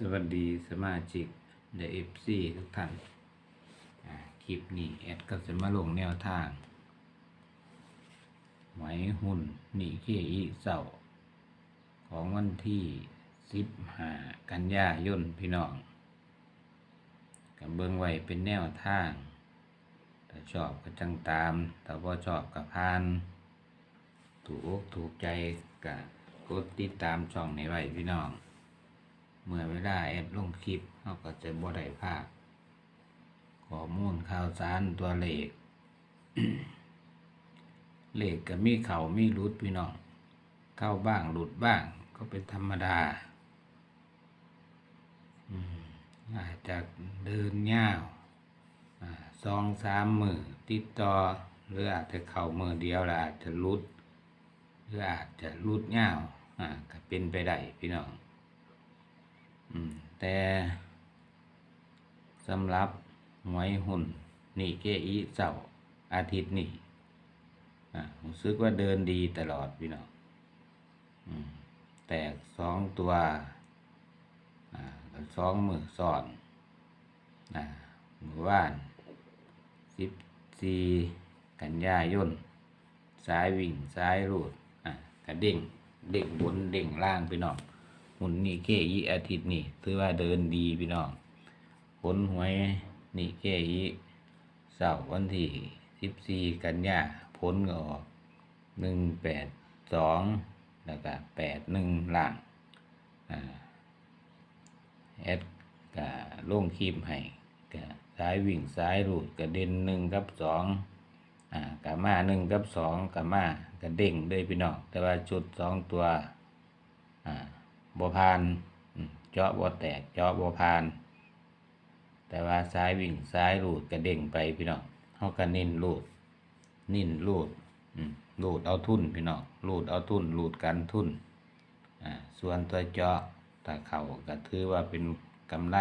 สวัสดีสมาชิกเดเอฟซีทุกท่านคลิปนี้แอดก็จะมาลงแนวทางไหมหุ่นนี่เคอีเสาของวันที่สิบห้ากันยายนพี่น้องกับเบิ้งไว้เป็นแนวทางถ้าชอบก็จังตามถ้าพอชอบก็พาน ถูกอกถูกใจก็กดติดตามช่องในไว้พี่น้อง เมื่อเวลาแอดลงคลิปเขาก็จะบ่ได้ภาพข้อมูลข่าวสารตัวเลข เลขก็มีเขามีรุดพี่น้อง เข้าบ้างหลุดบ้างก็เป็นธรรมดาอาจจะเดินยาวสองสามมือติดต่อหรืออาจจะเข้ามือเดียวแล้วอาจจะหลุด หรืออาจจะหลุดยาวอ่าก็เป็นไปได้พี่น้อง แต่สำหรับหวยหุ่นนี่เกอีเจ้าอาทิตย์นี่อ่ารู้สึกว่าเดินดีตลอดพี่น้องแตกสองตัวสองมือซ้อนอ่ามือว่านสิบสี่กันยายนสายวิ่งสายรูดกระเด้งเด้งบนเด้งล่างพี่น้อง หุ่นนี่เกอีอาทิตย์นี่ถือว่าเดินดีพี่น้องผลหวยนี่เกอีเสาร์วันที่สิบสี่กันยาผลก็ออกหนึ่งแปดสองแล้วก็แปดหนึ่งล่างอ่าแอดก็ลงคลิปให้ก็สายวิ่งสายรูดกระเด็นหนึ่งกับสองอ่ากะมาหนึ่งกับสองกะมากระเด้งเลยพี่น้องแต่ว่าชุดสองตัวอ่า บัวพานเจาะบัวแตกเจาะบัวพาน แต่ว่าซ้ายวิ่งซ้ายลูดกระเด้งไปพี่น้องเขาก็นิ่นลูด นิ่นลูดอืมลูดเอาทุนพี่น้องลูดเอาทุนลูดกันทุนอ่าส่วนตัวเจาะถ้าเข่าก็ถือว่าเป็นกำไร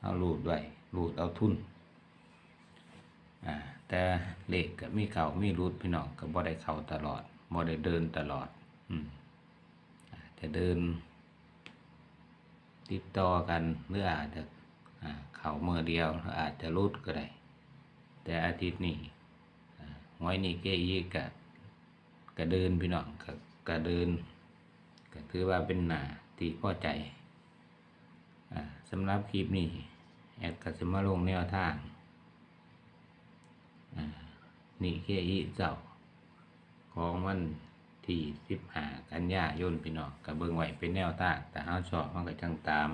เอาลูดไว้ลูดเอาทุนอ่าแต่เหล็กก็มีเข่ามีรูดพี่น้องก็บ่ได้เข่าตลอดบ่ได้เดินตลอด อืม จะเดิน ติดต่อกันหรืออาจจะเขาเมื่อเดียวอาจจะรุดก็ได้ แต่อาทิตย์นี้อ่าหวยนี่เกยีกะกะเดินพี่น้องกะกะเดินก็ถือว่าเป็นหนาที่พอใจอสำหรับคลิปนี้แอดก็จะมาลงแนวทางนี่เกยีเจ้าของวัน ที่สิบห้ากันยายนพี่น้องกับเบิ่งไหวเป็นแนวทางแต่เฮาชอบเฮาก็จังตาม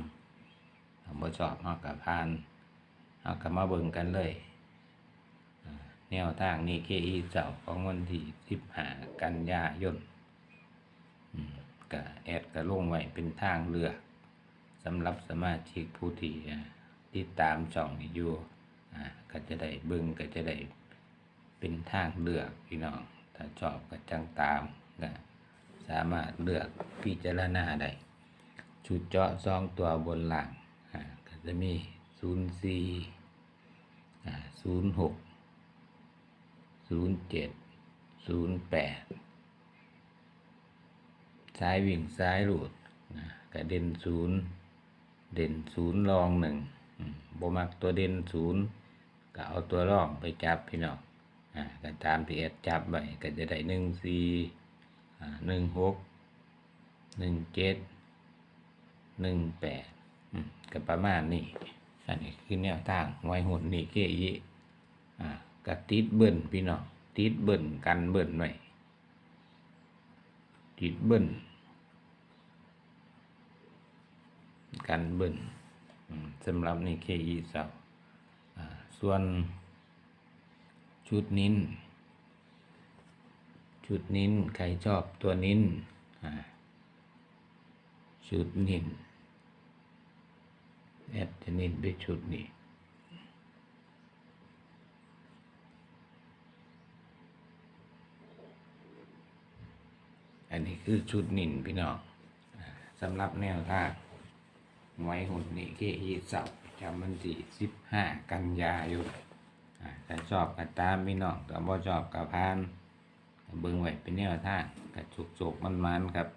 ถ้าบ่ชอบเฮาก็ผ่านเฮาก็มาเบิ่งกันเลย แนวทางนี้เคอีเจ้าของวันที่สิบห้ากันยายนอืมก็แอดก็ลงไหวเป็นทางเลือสำหรับสมาชิกผู้ที่อ่ตามช่องอยู่อาก็จะได้เบิ่งก็จะได้เป็นทางเลือกพี่น้องถ้าชอบก็จังตาม นะสามารถเลือกพิจารณาได้ชุดเจาะซองตัวบนหลังก็จะมีศูนย์สี่ศูนย์หกศูนย์เจ็ดศูนย์แปดซ้ายวิ่งซ้ายหลุดนะก็เด่นศูนย์เด่นศูนย์รองหนึ่งบมักตัวเด่นศูนย์ก็เอาตัวรองไปจับพี่น้องอ่าก็ตามที่แอดจับไว้ก็จะได้หนึ่งสี่ หนึ่งหกหนึ่งเจ็ดหนึ่งแปดอืมก็ประมาณนี้อันนี้คือแนวทางไวหุ่นนี่เกอีอ่าก็ติดเบิ่นพี่น้องติดเบิ่นกันเบิ่นไว้ติดเบิ่นกันเบิ่นสำหรับนี่เคอีสาวอ่าส่วนชุดนิ้น ชุดนิ้น ใครชอบตัวนิ้นชุดนิ้นแอดจะนิ้นด้วยชุดนี้อันนี้คือชุดนิ้นพี่น้องสำหรับแนวทางไว้หุ่นนี่เกยีสาร์จำมันที่สิบห้ากันยายนอ่ถ้าชอบก็ตามพี่น้องถ้าบ่ชอบก็ผ่าน เบิ่งไว้เป็นแนวทางก็จุกๆมันๆครับ